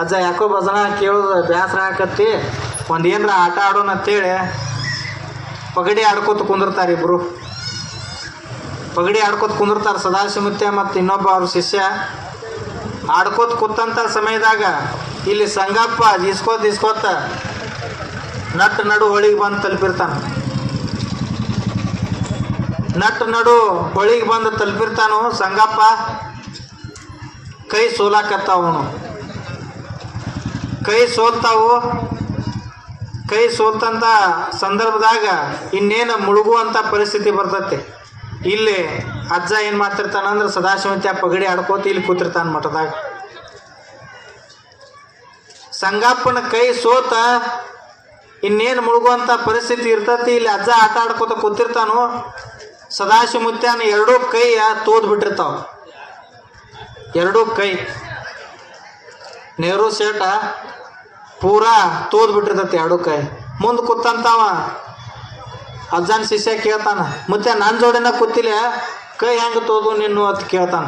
ಅಜ್ಜ, ಯಾಕೋ ಭಜನ ಕೇಳೋದು ಬೇಸರ ಆಕತ್ತಿ. ಒಂದು ಏನರ ಆಟ ಆಡೋಣ ಅಂತೇಳಿ ಪಗಡಿ ಆಡ್ಕೋತ ಕುಂದಿರ್ತಾರೆ ಇಬ್ಬರು ಪಗಡಿ ಆಡ್ಕೋತ ಕುಂದಿರ್ತಾರೆ ಸದಾಶಿಮತ್ಯ ಮತ್ತು ಇನ್ನೊಬ್ಬ ಅವ್ರ ಶಿಷ್ಯ. ಆಡ್ಕೋತ ಕೂತಂಥ ಸಮಯದಾಗ ಇಲ್ಲಿ ಸಂಗಪ್ಪ ಇಸ್ಕೋತ ಇಸ್ಕೋತ ನಟ್ ನಡು ಹೊಳಿಗೆ ಬಂದು ತಲುಪಿರ್ತಾನೆ. ನಟ್ ನಡು ಹೊಳಿಗೆ ಬಂದು ತಲುಪಿರ್ತಾನು ಸಂಗಪ್ಪ. ಕೈ ಸೋಲಾಕತ್ತಾವನು. ಕೈ ಸೋಲ್ತಾವು. ಕೈ ಸೋಲ್ತಂಥ ಸಂದರ್ಭದಾಗ ಇನ್ನೇನು ಮುಳುಗುವಂಥ ಪರಿಸ್ಥಿತಿ ಬರ್ತೈತಿ. ಇಲ್ಲಿ ಅಜ್ಜ ಏನು ಮಾಡ್ತಿರ್ತಾನಂದ್ರೆ ಸದಾಶಿವಂತ್ಯ ಪಗಡಿ ಆಡ್ಕೋತ ಇಲ್ಲಿ ಕೂತಿರ್ತಾನೆ ಮಠದಾಗ. ಸಂಗಪ್ಪನ ಕೈ ಸೋತ ಇನ್ನೇನು ಮುಳುಗುವಂಥ ಪರಿಸ್ಥಿತಿ ಇರ್ತತಿ. ಇಲ್ಲಿ ಅಜ್ಜ ಆಟ ಆಡ್ಕೋತ ಕೂತಿರ್ತಾನು. ಸದಾಶಿವಮುತ್ಯನ ಎರಡೂ ಕೈ ತೋದ್ ಬಿಟ್ಟಿರ್ತಾವ ಎರಡೂ ಕೈ. ನೆಹರು ಸೇಟ ಪೂರಾ ತೋದ್ ಬಿಟ್ಟಿರ್ತೈತಿ ಎರಡೂ ಕೈ. ಮುಂದೆ ಕೂತಂತಾವ ಅಜ್ಜನ ಶಿಷ್ಯ ಕೇಳ್ತಾನ, ಮತ್ತೆ ನನ್ನ ಜೋಡಿನ ಕೂತಿಲ್ಲ ಕೈ ಹೆಂಗೆ ತೋದು ನಿನ್ನು? ಅಂತ ಕೇಳ್ತಾನ.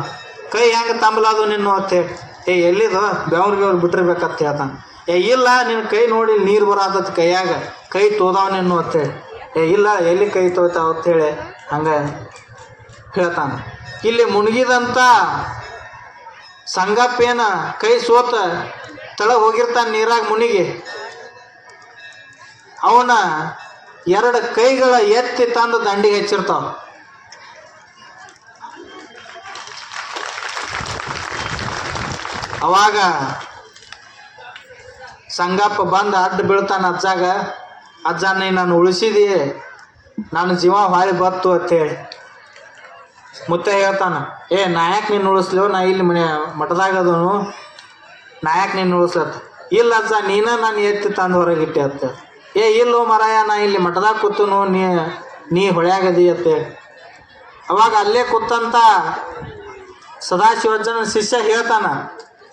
ಕೈ ಹೆಂಗೆ ತಂಬಲಾದು ನಿನ್ನು? ಅಂತ ಹೇಳಿ. ಏ, ಎಲ್ಲಿದು? ಬೆವ್ರು ಬೆವ್ರು ಬಿಟ್ಟಿರ್ಬೇಕಂತ ಹೇಳ್ತಾನ. ಏ, ಇಲ್ಲ ನಿನ್ನ ಕೈ ನೋಡಿ ನೀರು ಬರತ್ತ ಕೈಯಾಗ. ಕೈ ತೋದಾವ ನಿನ್ನು? ಅಂತೇಳಿ ಏ, ಇಲ್ಲ, ಎಲ್ಲಿ ಕೈ ತೋತಾವ ಅಂತೇಳಿ ಹಂಗೆ ಹೇಳ್ತಾನೆ. ಇಲ್ಲಿ ಮುಣಗಿದಂತ ಸಂಗಪ್ಪೇನ ಕೈ ಸೋತ ತಳ ಹೋಗಿರ್ತಾನೆ ನೀರಾಗ ಮುನಿಗಿ. ಅವನ ಎರಡು ಕೈಗಳ ಎತ್ತಿ ತಂದು ದಂಡಿಗೆ ಹಚ್ಚಿರ್ತಾವ. ಅವಾಗ ಸಂಗಪ್ಪ ಬಂದು ಅಡ್ಡ ಬೀಳ್ತಾನೆ ಅಜ್ಜಾಗ, ಅಜ್ಜ ನಾನು ಉಳಿಸಿದಿ ನನ್ನ ಜೀವ ಹೊಳಿ ಬತ್ತು ಅಂತೇಳಿ. ಮುತ್ತೆ ಹೇಳ್ತಾನ, ಏ ನಾಯಕ್ ನೀನು ಉಳಿಸ್ಲೇವು ನಾ ಇಲ್ಲಿ ಮನೆ, ಮಠದಾಗ ಅದನು. ನಾಯಕ್ ನೀನು ಉಳಿಸ್ಲತ್ತ ಇಲ್ಲ ಅಜ್ಜ, ನೀನ ನಾನು ಎತ್ತಿ ತಂದು ಹೊರಗಿಟ್ಟೆ ಅಂತ ಏ, ಇಲ್ಲೋ ಮರಾಯ, ನಾ ಇಲ್ಲಿ ಮಠದಾಗ ಕೂತನು, ನೀ ನೀ ಹೊಳ್ಯಾಗದಿ ಅಂತೇಳಿ ಅವಾಗ ಅಲ್ಲೇ ಕೂತಂತ ಸದಾಶಿವಜ್ಜನ ಶಿಷ್ಯ ಹೇಳ್ತಾನ,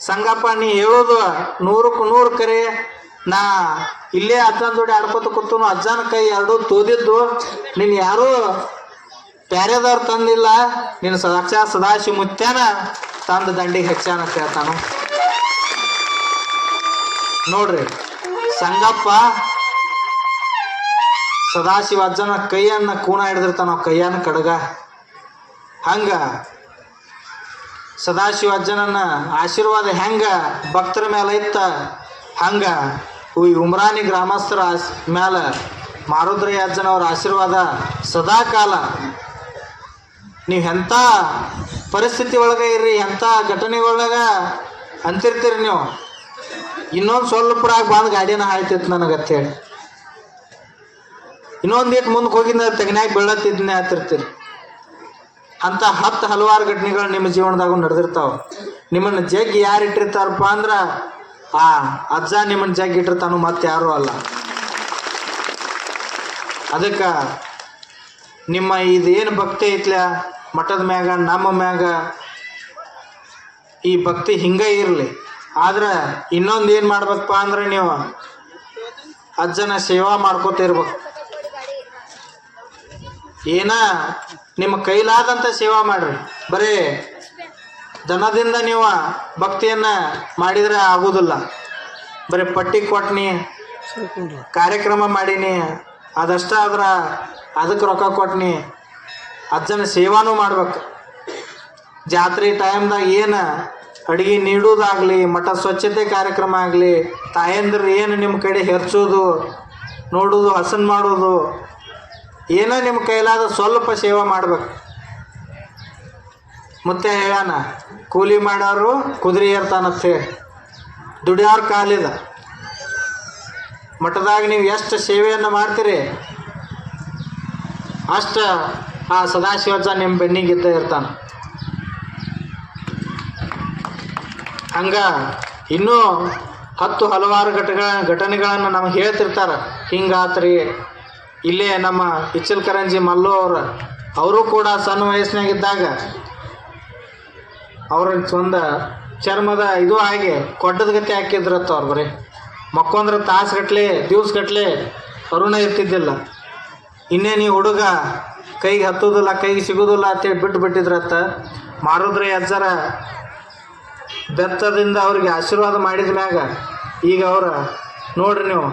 ಸಂಗಪ್ಪ, ನೀ ಹೇಳೋದು ನೂರಕ್ಕೆ ನೂರು ಕರೆ. ನಾ ಇಲ್ಲೇ ಅಜ್ಜನ ಜೋಡಿ ಆಡ್ಕೊತ ಕೂತನು. ಅಜ್ಜನ ಕೈ ಎರಡು ತೋದಿದ್ದು, ನೀನು ಯಾರೂ ಪ್ಯಾರೆದವ್ರು ತಂದಿಲ್ಲ. ನೀನು ಸದಾಕ್ಷ ಸದಾಶಿ ಮುತ್ಯಾನ ತಂದು ದಂಡಿಗೆ ಹಚ್ಚಾನ ಅಂತ ಹೇಳ್ತಾನು. ನೋಡ್ರಿ, ಸಂಗಪ್ಪ ಸದಾಶಿವ ಅಜ್ಜನ ಕೈಯನ್ನ ಕೂಣ ಹಿಡಿದಿರ್ತಾನ ಕೈಯನ್ನ ಕಡಗ. ಹಂಗ ಸದಾಶಿವ ಅಜ್ಜನನ್ನ ಆಶೀರ್ವಾದ ಹೆಂಗ ಭಕ್ತರ ಮೇಲೆ ಇತ್ತ? ಹಂಗ ಈ ಉಮ್ರಾನಿ ಗ್ರಾಮಸ್ಥರ ಮೇಲೆ ಮ್ಯಾಲ ಆಶೀರ್ವಾದ ಸದಾ ಕಾಲ ನೀವು ಎಂಥ ಪರಿಸ್ಥಿತಿ ಒಳಗೆ ಇರ್ರಿ ಎಂಥ ಘಟನೆ ಒಳಗೆ ಅಂತಿರ್ತೀರಿ ನೀವು? ಇನ್ನೊಂದು ಸ್ವಲ್ಪ ಬಂದು ಗಾಡಿನ ಹಾಯ್ತಿತ್ತು ನನಗತ್ತೇಳಿ ಇನ್ನೊಂದು ಇಟ್ಟು ಮುಂದಕ್ಕೆ ಹೋಗಿದ್ದ ತೆಗನ್ಯಾಗ ಬೀಳತ್ತಿದ್ನೇ ಹತ್ತಿರ್ತೀರಿ ಅಂತ ಹತ್ತು ಹಲವಾರು ಘಟನೆಗಳು ನಿಮ್ಮ ಜೀವನದಾಗ ನಡೆದಿರ್ತಾವೆ. ನಿಮ್ಮನ್ನು ಜಗ್ಗಿ ಯಾರು ಇಟ್ಟಿರ್ತಾರಪ್ಪ ಅಂದ್ರ ಆ, ಅಜ್ಜ ನಿಮ್ಮನ್ನ ಜಗ್ಗಿ ಇಟ್ಟಿರ್ತಾನು ಮತ್ತೆ ಯಾರು ಅಲ್ಲ. ಅದಕ್ಕೆ ನಿಮ್ಮ ಇದೇನು ಭಕ್ತಿ ಐತ್ಲ? ಮಠದ ಮ್ಯಾಗ, ನಮ್ಮ ಮ್ಯಾಗ ಈ ಭಕ್ತಿ ಹಿಂಗೆ ಇರಲಿ. ಆದ್ರೆ ಇನ್ನೊಂದು ಏನು ಮಾಡ್ಬೇಕಪ್ಪ ಅಂದ್ರೆ ನೀವು ಅಜ್ಜನ ಸೇವಾ ಮಾಡ್ಕೋತ ಇರ್ಬೇಕು. ಏನ ನಿಮ್ಮ ಕೈಲಾದಂಥ ಸೇವಾ ಮಾಡ್ರಿ. ಬರೀ ದನದಿಂದ ನೀವು ಭಕ್ತಿಯನ್ನ ಮಾಡಿದ್ರೆ ಆಗುದಿಲ್ಲ. ಬರೀ ಪಟ್ಟಿ ಕೊಟ್ನಿ, ಕಾರ್ಯಕ್ರಮ ಮಾಡೀನಿ, ಅದಷ್ಟ ಆದ್ರೆ ಅದಕ್ಕೆ ರೊಕ್ಕ ಕೊಟ್ನಿ, ಅಜ್ಜನ ಸೇವಾನೂ ಮಾಡ್ಬೇಕು. ಜಾತ್ರೆ ಟೈಮ್ದಾಗ ಏನು ಅಡುಗೆ ನೀಡುವುದಾಗಲಿ ಮಠ ಸ್ವಚ್ಛತೆ ಕಾರ್ಯಕ್ರಮ ಆಗಲಿ, ತಾಯಂದ್ರೆ ಏನು ನಿಮ್ಮ ಕಡೆ ಹೆರ್ಚೋದು, ನೋಡೋದು, ಹಸನ್ ಮಾಡೋದು, ಏನೋ ನಿಮ್ಮ ಕೈಲಾದ ಸ್ವಲ್ಪ ಸೇವೆ ಮಾಡ್ಬೇಕು. ಮತ್ತೆ ಹೇಳಣ ಕೂಲಿ ಮಾಡೋರು ಕುದುರೆ ಏರ್ತಾನಂತ. ದುಡಿಯೋರು ಕಾಲಿದ. ಮಠದಾಗ ನೀವು ಎಷ್ಟು ಸೇವೆಯನ್ನು ಮಾಡ್ತೀರಿ? ಅಷ್ಟು ಆ ಸದಾಶಿವಜ್ಜ ನಿಮ್ಮ ಬೆನ್ನಿಗಿದ್ದ ಇರ್ತಾನೆ. ಹಂಗ ಇನ್ನೂ ಹತ್ತು ಹಲವಾರು ಘಟಗಳ ಘಟನೆಗಳನ್ನು ನಮಗೆ ಹೇಳ್ತಿರ್ತಾರೆ. ಹಿಂಗಾತ್ರಿ, ಇಲ್ಲೇ ನಮ್ಮ ಇಚ್ಚಲ್ಕರಂಜಿ ಮಲ್ಲು ಅವರು ಅವರು ಕೂಡ ಸಣ್ಣ ವಯಸ್ಸಿನಾಗಿದ್ದಾಗ ಅವ್ರ ಚಂದ ಚರ್ಮದ ಇದು ಹಾಗೆ ಕೊಡ್ಡದ ಗತಿ ಹಾಕಿದ್ರತ್ತ ಅವ್ರು ಬರೀ. ಮಕ್ಕೊಂದ್ರೆ ತಾಸುಗಟ್ಲೆ, ದಿವ್ಸಗಟ್ಲೆ ಅರುಣ ಇರ್ತಿದ್ದಿಲ್ಲ. ಇನ್ನೇನು ಈ ಹುಡುಗ ಕೈಗೆ ಹತ್ತೋದಿಲ್ಲ, ಕೈಗೆ ಸಿಗೋದಿಲ್ಲ ಅಂತೇಳಿ ಬಿಟ್ಟು ಬಿಟ್ಟಿದ್ರತ್ತ. ಮಾರುದ್ರೆ ಅಜ್ಜರ ಬೆತ್ತದಿಂದ ಅವ್ರಿಗೆ ಆಶೀರ್ವಾದ ಮಾಡಿದ ಮ್ಯಾಗ ಈಗ ಅವ್ರ ನೋಡ್ರಿ ನೀವು,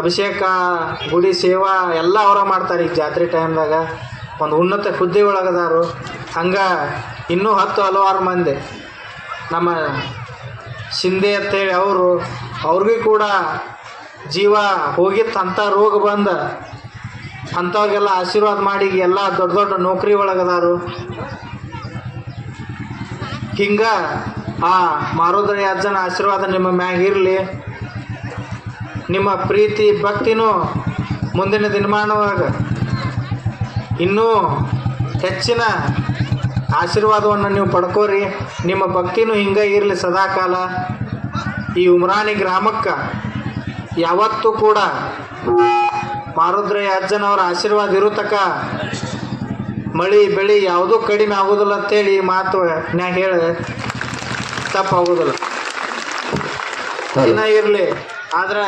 ಅಭಿಷೇಕ, ಗುಡಿ ಸೇವಾ ಎಲ್ಲ ಅವರ ಮಾಡ್ತಾರೆ ಈಗ ಜಾತ್ರೆ ಟೈಮ್ದಾಗ ಒಂದು ಉನ್ನತ ಹುದ್ದೆ ಒಳಗದಾರು. ಹಂಗೆ ಇನ್ನೂ ಹತ್ತು ಹಲವಾರು ಮಂದಿ. ನಮ್ಮ ಶಿಂದೆ ಅಂತೇಳಿ ಅವರು, ಅವ್ರಿಗೂ ಕೂಡ ಜೀವ ಹೋಗಿತ್ತು ಅಂಥ ರೋಗ ಬಂದ. ಅಂಥವ್ರಿಗೆಲ್ಲ ಆಶೀರ್ವಾದ ಮಾಡಿ ಎಲ್ಲ ದೊಡ್ಡ ದೊಡ್ಡ ನೌಕರಿ ಒಳಗದಾರು. ಹಿಂಗೆ ಆ ಮಾರೋದ್ರ ಅಜ್ಜನ ಆಶೀರ್ವಾದ ನಿಮ್ಮ ಮ್ಯಾಗ ಇರಲಿ. ನಿಮ್ಮ ಪ್ರೀತಿ, ಭಕ್ತಿನೂ ಮುಂದಿನ ದಿನಮಾನವಾಗ ಇನ್ನೂ ಹೆಚ್ಚಿನ ಆಶೀರ್ವಾದವನ್ನು ನೀವು ಪಡ್ಕೋರಿ. ನಿಮ್ಮ ಭಕ್ತಿನೂ ಹಿಂಗೆ ಇರಲಿ ಸದಾಕಾಲ. ಈ ಉಮ್ರಾನಿ ಗ್ರಾಮಕ್ಕೆ ಯಾವತ್ತೂ ಕೂಡ ಮಾರುದ್ರಯ್ಯ ಅಜ್ಜನವರ ಆಶೀರ್ವಾದ ಇರುತ್ತಕ ತಕ ಮಳಿ ಬೆಳಿ ಯಾವುದೂ ಕಡಿಮೆ ಆಗೋದಿಲ್ಲ ಅಂತೇಳಿ ಈ ಮಾತು ನಾ ಹೇಳಿ ತಪ್ಪಾಗೋದಿಲ್ಲ. ದಿನ ಇರಲಿ ಆದ್ರೆ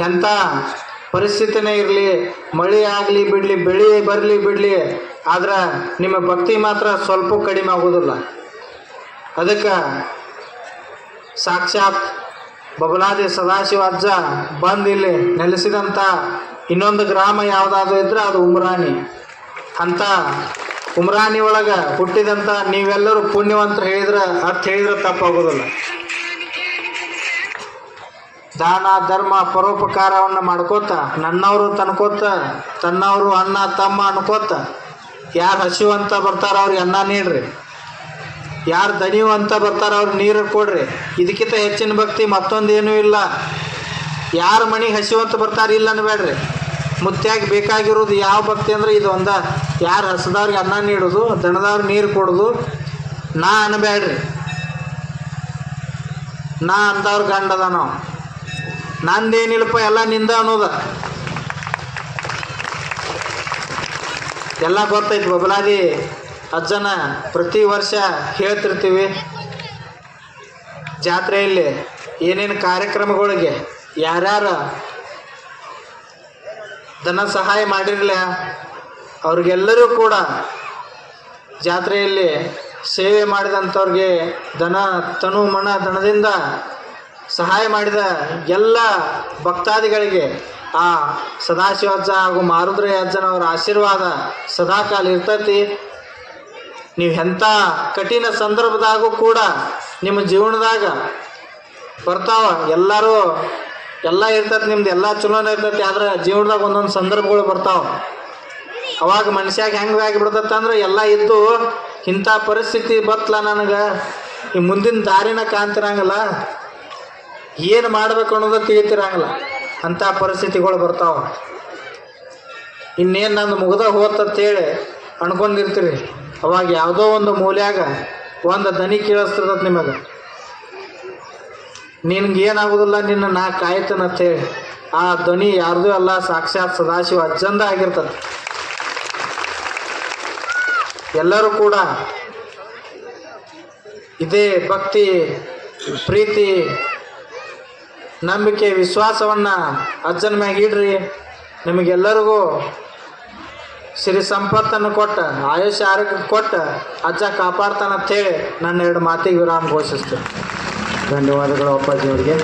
ಎಂಥ ಪರಿಸ್ಥಿತಿನೇ ಇರಲಿ, ಮಳೆ ಆಗಲಿ ಬಿಡಲಿ, ಬೆಳೆ ಬರಲಿ ಬಿಡಲಿ, ಆದ್ರೆ ನಿಮ್ಮ ಭಕ್ತಿ ಮಾತ್ರ ಸ್ವಲ್ಪ ಕಡಿಮೆ ಆಗೋದಿಲ್ಲ. ಅದಕ್ಕೆ ಸಾಕ್ಷಾತ್ ಬಬಲಾದಿ ಸದಾಶಿವ ಅಜ್ಜ ಬಂದು ಇಲ್ಲಿ ನೆಲೆಸಿದಂಥ ಇನ್ನೊಂದು ಗ್ರಾಮ ಯಾವುದಾದ್ರು ಇದ್ರೆ ಅದು ಉಮ್ರಾಣಿ. ಅಂತ ಉಮ್ರಾಣಿ ಒಳಗೆ ಹುಟ್ಟಿದಂಥ ನೀವೆಲ್ಲರೂ ಪುಣ್ಯವಂತರು ಹೇಳಿದ್ರೆ ಅರ್ಥ ಹೇಳಿದ್ರೆ ತಪ್ಪಾಗೋದಿಲ್ಲ. ದಾನ, ಧರ್ಮ, ಪರೋಪಕಾರವನ್ನು ಮಾಡ್ಕೋತ, ನನ್ನವರು ತನ್ಕೋತ, ತನ್ನವರು ಅನ್ನ ತಮ್ಮ ಅನ್ಕೋತ, ಯಾರು ಹಸಿವು ಅಂತ ಬರ್ತಾರ ಅವ್ರಿಗೆ ಅನ್ನ ನೀಡ್ರಿ. ಯಾರು ದಣಿವು ಅಂತ ಬರ್ತಾರ ಅವ್ರಿಗೆ ನೀರು ಕೊಡ್ರಿ. ಇದಕ್ಕಿಂತ ಹೆಚ್ಚಿನ ಭಕ್ತಿ ಮತ್ತೊಂದೇನೂ ಇಲ್ಲ. ಯಾರು ಮನೆಗೆ ಹಸಿವಂತ ಬರ್ತಾರೆ ಇಲ್ಲ ಅನ್ಬೇಡ್ರಿ. ಮುತ್ಯಾಗಿ ಬೇಕಾಗಿರೋದು ಯಾವ ಭಕ್ತಿ ಅಂದ್ರೆ ಇದು ಒಂದ. ಯಾರು ಹಸದವ್ರಿಗೆ ಅನ್ನ ನೀಡೋದು ದಣದವ್ರಿಗೆ ನೀರು ಕೊಡೋದು, ನಾ ಅನ್ಬೇಡ್ರಿ. ನಾ ಅಂದವ್ರ ಗಂಡದ ನಾವು. ನಂದೇನಿಲ್ಲಪ್ಪ, ಎಲ್ಲ ನಿಂದ ಅನ್ನೋದ. ಎಲ್ಲ ಗೊತ್ತೈತಿ ಬಬಲಾದಿ. ಅಜ್ಜನ ಪ್ರತಿ ವರ್ಷ ಹೇಳ್ತಿರ್ತೀವಿ. ಜಾತ್ರೆಯಲ್ಲಿ ಏನೇನು ಕಾರ್ಯಕ್ರಮಗಳಿಗೆ ಯಾರ್ಯಾರು ಧನ ಸಹಾಯ ಮಾಡಿರಲಿಲ್ಲ, ಅವ್ರಿಗೆಲ್ಲರೂ ಕೂಡ ಜಾತ್ರೆಯಲ್ಲಿ ಸೇವೆ ಮಾಡಿದಂಥವ್ರಿಗೆ ದನ ತನು, ಮನ ದನದಿಂದ ಸಹಾಯ ಮಾಡಿದ ಎಲ್ಲ ಭಕ್ತಾದಿಗಳಿಗೆ ಆ ಸದಾಶಿವಜ್ಜ ಹಾಗೂ ಮಾರುದ್ರ ಅಜ್ಜನವರ ಆಶೀರ್ವಾದ ಸದಾಕಾಲ ಇರ್ತೈತಿ. ನೀವು ಎಂಥ ಕಠಿಣ ಸಂದರ್ಭದಾಗೂ ಕೂಡ ನಿಮ್ಮ ಜೀವನದಾಗ ಬರ್ತಾವ, ಎಲ್ಲರೂ ಎಲ್ಲ ಇರ್ತೈತಿ, ನಿಮ್ದು ಎಲ್ಲ ಚಲೋನೇ ಇರ್ತೈತಿ, ಆದ್ರೆ ಜೀವನದಾಗ ಒಂದೊಂದು ಸಂದರ್ಭಗಳು ಬರ್ತಾವ. ಅವಾಗ ಮನುಷ್ಯಾಗ ಹೆಂಗೆ ಆಗಿಬಿಡ್ತೈತೆ ಅಂದ್ರೆ ಎಲ್ಲ ಇದ್ದು ಇಂಥ ಪರಿಸ್ಥಿತಿ ಬತ್ತಲ ನನಗೆ, ಈ ಮುಂದಿನ ದಾರಿನ ಕಾಣ್ತಿರಂಗಿಲ್ಲ. ಏನು ಮಾಡ್ಬೇಕು ಅನ್ನೋದು ತಿಳಿತಿರಂಗಿಲ್ಲ. ಅಂಥ ಪರಿಸ್ಥಿತಿಗಳು ಬರ್ತಾವ. ಇನ್ನೇನು ನಂದು ಮುಗ್ದ ಹೋತಂತೇಳಿ ಅನ್ಕೊಂಡಿರ್ತೀರಿ. ಅವಾಗ ಯಾವುದೋ ಒಂದು ಮೂಲ್ಯಾಗ ಒಂದು ದನಿ ಕೇಳಿಸ್ತಿರ್ತದೆ ನಿಮಗೆ. ನಿನ್ಗೆ ಏನಾಗೋದಿಲ್ಲ ನಿನ್ನ ನಾ ಅಂತೇಳಿ. ಆ ಧ್ವನಿ ಯಾರ್ದೂ ಅಲ್ಲ, ಸಾಕ್ಷಾತ್ ಸದಾಶಿವ ಅಜ್ಜಂದ ಆಗಿರ್ತದೆ ಎಲ್ಲರೂ ಕೂಡ ಇದೇ ಭಕ್ತಿ, ಪ್ರೀತಿ ನಂಬಿಕೆ, ವಿಶ್ವಾಸವನ್ನು ಅಜ್ಜನ ಮ್ಯಾಗ ಇಡ್ರಿ. ನಿಮಗೆಲ್ಲರಿಗೂ ಸಿರಿ ಸಂಪತ್ತನ್ನು ಕೊಟ್ಟ, ಆಯುಷ್ಯ ಆರೋಗ್ಯ ಕೊಟ್ಟ ಅಜ್ಜ ಕಾಪಾಡ್ತಾನಂತೇಳಿ ನನ್ನ ಎರಡು ಮಾತಿಗೆ ವಿರಾಮ ಘೋಷಿಸ್ತೇನೆ.
ಧನ್ಯವಾದಗಳು ಅಪ್ಪಾಜಿಯವರಿಗೆ